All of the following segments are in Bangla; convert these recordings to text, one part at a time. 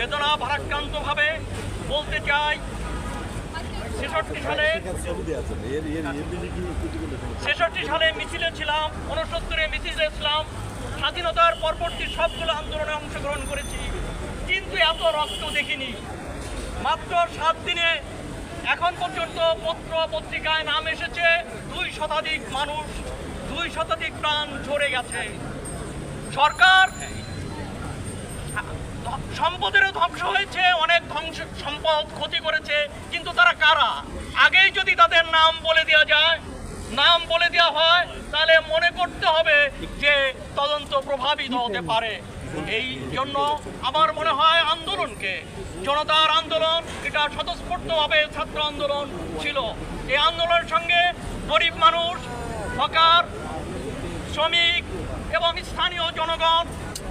বেদনা ভারাক্রান্তভাবে বলতে চাই, ছেষট্টি সালে ছেষট্টি সালে মিছিলে ছিলাম উনসত্তরে মিছিলে ছিলাম, স্বাধীনতার পরবর্তী সবগুলো আন্দোলনে অংশগ্রহণ করেছি, কিন্তু এত রক্ত দেখিনি। মাত্র সাত দিনে এখন পর্যন্ত পত্র পত্রিকায় নাম এসেছে, দুই শতাধিক মানুষ, দুই শতাধিক প্রাণ ঝরে গেছে। সরকার সম্পদেরও ধ্বংস হয়েছে, অনেক ধ্বংস সম্পদ ক্ষতি করেছে, কিন্তু তারা কারা? আগেই যদি তাদের নাম বলে দেওয়া যায়, নাম বলে দেওয়া হয়, তাহলে মনে করতে হবে যে তদন্ত প্রভাবিত হতে পারে। এই জন্য আমার মনে হয় আন্দোলনকে, জনতার আন্দোলন, এটা স্বতঃস্ফূর্তভাবে ছাত্র আন্দোলন ছিল। এই আন্দোলনের সঙ্গে গরিব মানুষ, হকার, শ্রমিক এবং স্থানীয় জনগণ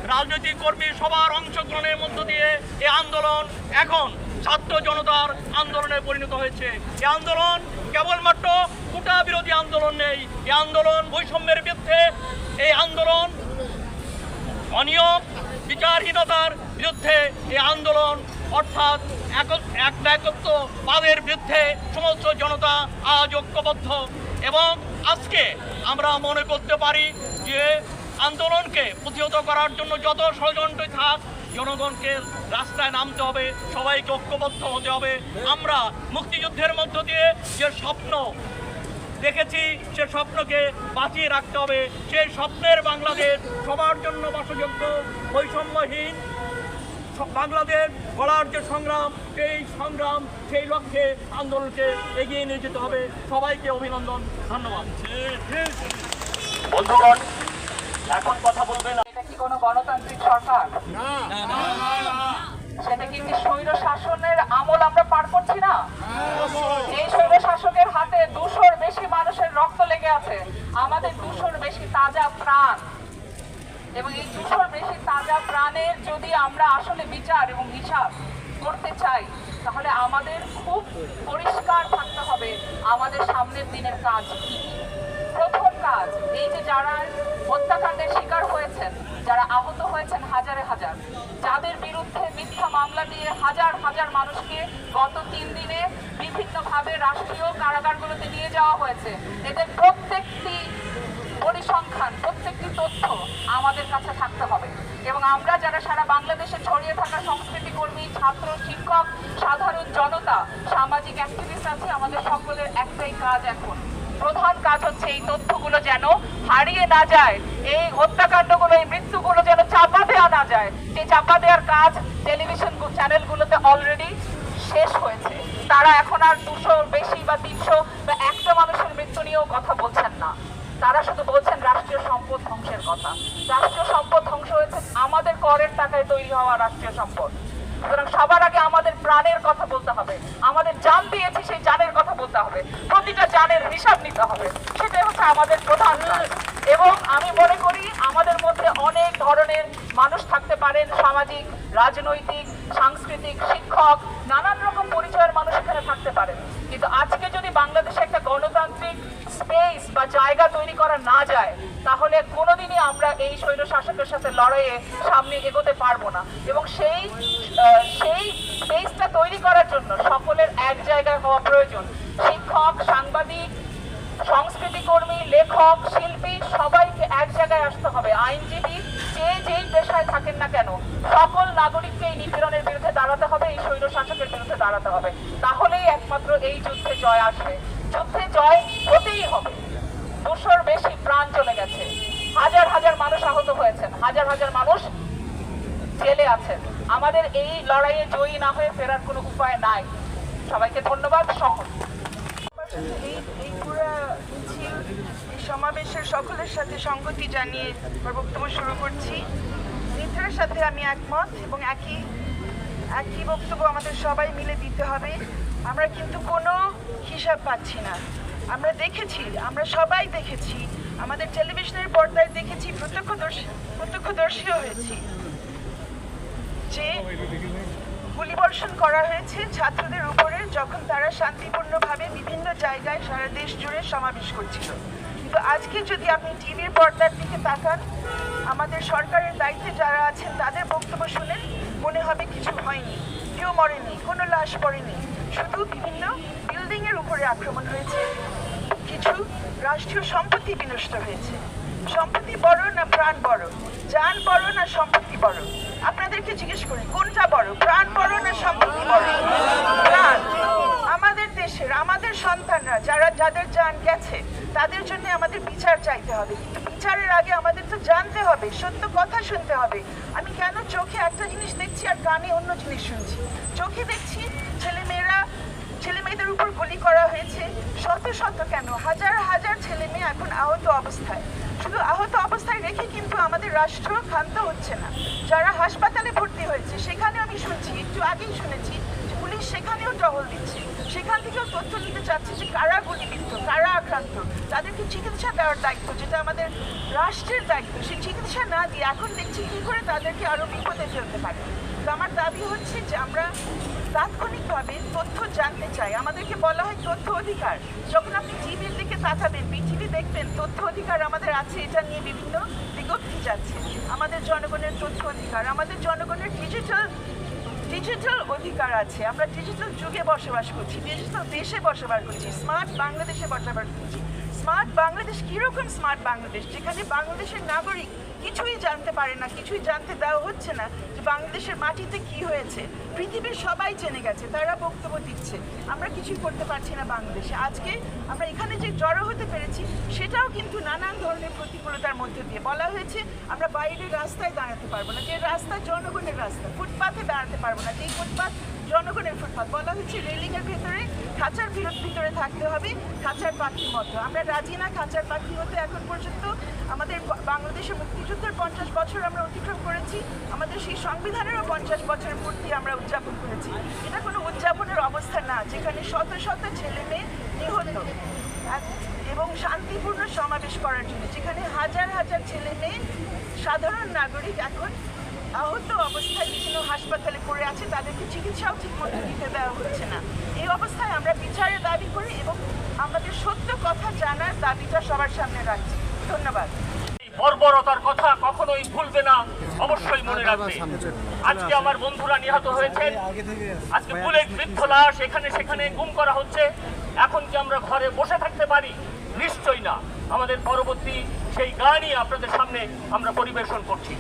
রাজনৈতিক কর্মী সবার অংশগ্রহণের মধ্য দিয়ে এই আন্দোলন এখন ছাত্র জনতার আন্দোলনে পরিণত হয়েছে। এই আন্দোলন কেবলমাত্র কোটা বিরোধী আন্দোলন নেই। এই আন্দোলন বৈষম্যের বিরুদ্ধে এই আন্দোলন অনিয়ম, বিচারহীনতার বিরুদ্ধে এই আন্দোলন, অর্থাৎ এক- এক একত্ব বাদের বিরুদ্ধে সমস্ত জনতা আজ ঐক্যবদ্ধ। এবং আজকে আমরা মনে করতে পারি যে আন্দোলনকে প্রতিহত করার জন্য যত ষড়যন্ত্রই থাক, জনগণকে রাস্তায় নামতে হবে, সবাইকে ঐক্যবদ্ধ হতে হবে। আমরা মুক্তিযুদ্ধের মধ্য দিয়ে যে স্বপ্ন দেখেছি, সে স্বপ্নকে বাঁচিয়ে রাখতে হবে। সেই স্বপ্নের বাংলাদেশ সবার জন্য বাসযোগ্য, বৈষম্যহীন বাংলাদেশ গড়ার যে সংগ্রাম, সেই সংগ্রাম, সেই লক্ষ্যে আন্দোলনকে এগিয়ে নিয়ে যেতে হবে। সবাইকে অভিনন্দন, ধন্যবাদ। বন্ধুগণ এখন কথা বলবেন এটা কি কোনো গণতান্ত্রিক সরকার? সেটা কি স্বৈর শাসনের আমল আমরা পার করছি না? এই স্বৈর শাসকের হাতে দুশোর বেশি মানুষের রক্ত লেগে আছে। আমাদের দুশোর বেশি তাজা প্রাণ। এবং এই দুশোর বেশি তাজা প্রাণের যদি আমরা আসলে বিচার এবং হিসাব করতে চাই তাহলে আমাদের খুব পরিষ্কার থাকতে হবে আমাদের সামনের দিনের কাজ কি। প্রথম কাজ এই যে যারা হত্যাকাণ্ডের শিকার হয়েছেন যারা আহত হয়েছেন হাজারে হাজার যাদের বিরুদ্ধে মিথ্যা মামলা দিয়ে হাজার হাজার মানুষকে গত তিন দিনে বিভিন্নভাবে রাষ্ট্রীয় কারাগারগুলোতে নিয়ে যাওয়া হয়েছে। এদের প্রত্যেকটি পরিসংখ্যান, প্রত্যেকটি তথ্য আমাদের কাছে থাকতে হবে। এবং আমরা যারা সারা বাংলাদেশে ছড়িয়ে থাকা সংস্কৃতি কর্মী, ছাত্র, শিক্ষক, সাধারণ জনতা, সামাজিক অ্যাক্টিভিস্ট আছে, আমাদের সকলের একটাই কাজ এখন। প্রধান কাজ হচ্ছে এই তথ্যগুলো যেন হারিয়ে না যায়, এই হত্যাকাণ্ডগুলো, এই মৃত্যুগুলো যেন চাপা দেওয়া না যায়। সেই চাপা দেওয়ার কাজ টেলিভিশন চ্যানেলগুলোতে অলরেডি শেষ হয়েছে। তারা এখন আর দুশো বেশি বা তিনশো বা একটা মানুষের মৃত্যু নিয়েও কথা বলছেন না। তারা শুধু বলছেন রাষ্ট্রীয় সম্পদ ধ্বংসের কথা। রাষ্ট্রীয় সম্পদ ধ্বংস হয়েছে আমাদের করের টাকায় তৈরি হওয়া রাষ্ট্রীয় সম্পদ। সুতরাং সবার আগে আমাদের প্রাণের কথা বলতে হবে। আমাদের জান দিয়েছি, সেই জানের কথা বলতে হবে। প্রতিটা জানের হিসাব নিতে হবে। সেটাই হচ্ছে আমাদের প্রধান এবং আমি মনে করি আমাদের মধ্যে অনেক ধরনের মানুষ থাকতে পারেন, সামাজিক, রাজনৈতিক, সাংস্কৃতিক, শিক্ষক, নানান থাকতে পারেন। কিন্তু আজকে যদি বাংলাদেশে একটা গণতান্ত্রিক স্পেস বা জায়গা তৈরি করা না যায়, তাহলে কোনোদিনই আমরা এই স্বৈর শাসকের সাথে লড়াইয়ে সামনে এগোতে পারব না। এবং সেই সেই স্পেসটা তৈরি করার জন্য সকলের এক জায়গায় হওয়া প্রয়োজন। শিক্ষক, সাংবাদিক সংস্কৃতি কর্মী লেখক, শিল্পী, সবাইকে এক জায়গায় আসতে হবে। আইনজীবী যে যেই পেশায় থাকেন না কেন, সকল নাগরিককে এই নিপীড়নের বিরুদ্ধে দাঁড়াতে হবে, এই স্বৈর শাসকের বিরুদ্ধে দাঁড়াতে হবে। তাহলেই একমাত্র এই যুদ্ধে জয় আসবে। যুদ্ধে জয় হতেই হবে। দুশোর বেশি প্রাণ চলে গেছে। হাজার হাজার মানুষ আহত হয়েছেন। হাজার হাজার মানুষ জেলে আছেন। আমাদের এই লড়াইয়ে জয়ী না হয়ে ফেরার কোনো উপায় নাই। সবাইকে ধন্যবাদ সহজ এই এই পুরো মিছিল এই সমাবেশের সকলের সাথে সংগতি জানিয়ে আমার বক্তব্য শুরু করছি। নেতার সাথে আমি একমত এবং একই একই বক্তব্য আমাদের সবাই মিলে দিতে হবে। আমরা কিন্তু কোনো হিসাব পাচ্ছি না। আমরা দেখেছি, আমরা সবাই দেখেছি, আমাদের টেলিভিশনের পর্দায় দেখেছি, প্রত্যক্ষদর্শী, প্রত্যক্ষদর্শীও হয়েছি। যে গুলিবর্ষণ করা হয়েছে ছাত্রদের উপরে যখন তারা শান্তিপূর্ণভাবে বিভিন্ন জায়গায় সারা দেশ জুড়ে সমাবেশ করছিল। কিন্তু আজকে যদি আপনি টিভির পর্দার দিকে তাকান, আমাদের সরকারের দায়িত্বে যারা আছেন, তাদের বক্তব্য শুনেন মনে হবে কিছু হয়নি। কেউ মরেনি, কোনো লাশ পড়েনি। শুধু বিভিন্ন বিল্ডিং এর উপরে আক্রমণ হয়েছে। কিছু রাষ্ট্রীয় সম্পত্তি বিনষ্ট হয়েছে। সম্পত্তি বড় না প্রাণ বড়? যান বড় না সম্পত্তি বড়? আপনাদেরকে জিজ্ঞেস করি, কোনটা বড়? প্রাণ বড় না সম্পত্তি বড়? প্রাণ। দেশের আমাদের সন্তানরা, যারা, যাদের যান গেছে, তাদের জন্য আমাদের বিচার চাইতে হবে। কিন্তু বিচারের আগে আমাদের তো জানতে হবে, সত্য কথা শুনতে হবে। আমি কেন চোখে একটা জিনিস দেখছি আর কানে অন্য জিনিস শুনছি? চোখে দেখছি ছেলে মেয়েরা ছেলে মেয়েদের উপর গুলি করা হয়েছে। শত শত কেন? হাজার হাজার ছেলে মেয়ে এখন আহত অবস্থায়। শুধু আহত অবস্থায় রেখে কিন্তু আমাদের রাষ্ট্র ক্ষান্ত হচ্ছে না। যারা হাসপাতালে ভর্তি হয়েছে সেখানে আমি শুনছি, একটু আগেই শুনেছি পুলিশ সেখানেও টহল দিচ্ছে। থেকেও তথ্য নিতে চাচ্ছে যে কারা গুলিবিদ্ধ, কারা আক্রান্ত, তাদেরকে চিকিৎসা দেওয়ার দায়িত্ব, যেটা আমাদের রাষ্ট্রের দায়িত্ব, সেই চিকিৎসা না দিয়ে এখন দেখছি কি করে তাদেরকে আরও বিপদে ফেলতে পারে। তো আমার দাবি হচ্ছে যে আমরা তাৎক্ষণিকভাবে তথ্য জানতে চাই। আমাদেরকে বলা হয় তথ্য অধিকার। যখন আপনি টিভির দিকে তাকাবেন বিটিভি দেখবেন তথ্য অধিকার আমাদের আছে, এটা নিয়ে বিভিন্ন বিজ্ঞপ্তি যাচ্ছে। আমাদের জনগণের তথ্য অধিকার, আমাদের জনগণের ডিজিটাল ডিজিটাল অধিকার আছে। আমরা ডিজিটাল যুগে বসবাস করছি ডিজিটাল দেশে বসবাস করছি স্মার্ট বাংলাদেশে বসবাস করছি। স্মার্ট বাংলাদেশ, কীরকম স্মার্ট বাংলাদেশ? যেখানে বাংলাদেশের নাগরিক কিছুই জানতে পারে না, কিছুই জানতে দেওয়া হচ্ছে না যে বাংলাদেশের মাটিতে কি হয়েছে। পৃথিবীর সবাই জেনে গেছে, তারা বক্তব্য দিচ্ছে। আমরা কিছুই করতে পারছি না বাংলাদেশে। আজকে আমরা এখানে যে জড়ো হতে পেরেছি, সেটাও কিন্তু নানান ধরনের প্রতিকূলতার মধ্যে দিয়ে। বলা হয়েছে, আমরা বাইরের রাস্তায় দাঁড়াতে পারব না, যে রাস্তা জনগণের রাস্তা ফুটপাথে দাঁড়াতে পারব না, যে ফুটপাথ জনগণের ফুটপাথ বলা হচ্ছে রেলিং এর ভেতরে খাঁচার ভিতর থাকতে হবে, খাঁচার পাখির মতো। আমরা রাজি না খাঁচার পাখি হতে এখন পর্যন্ত। আমাদের বা- বাংলাদেশের মুক্তিযুদ্ধের পঞ্চাশ বছর আমরা অতিক্রম করেছি। আমাদের সেই সংবিধানেরও পঞ্চাশ বছর পূর্তি আমরা উদযাপন করেছি। এটা কোনো উদযাপনের অবস্থা না, যেখানে শত শত ছেলে মেয়ে নিহত। এবং শান্তিপূর্ণ সমাবেশ করার জন্য, যেখানে হাজার হাজার ছেলে মেয়ে সাধারণ নাগরিক এখন আহত অবস্থায় বিভিন্ন হাসপাতালে পড়ে আছে তাদেরকে চিকিৎসাও ঠিকমতো দিতে দেওয়া হচ্ছে না। এই অবস্থায় আমরা বিচারের দাবি করি এবং আমাদের সত্য কথা জানার দাবিটা সবার সামনে রাখছি। ধন্যবাদ। বর্বরতার কথা কখনোই ভুলবে না অবশ্যই মনে রাখবে। আজকে আমার বন্ধুরা নিহত হয়েছেন আজকে বুলেট বৃদ্ধ লাশ এখানে সেখানে গুম করা হচ্ছে। এখন কি আমরা ঘরে বসে থাকতে পারি? নিশ্চয়ই না। আমাদের পরবর্তী সেই গানই আপনাদের সামনে আমরা পরিবেশন করছি।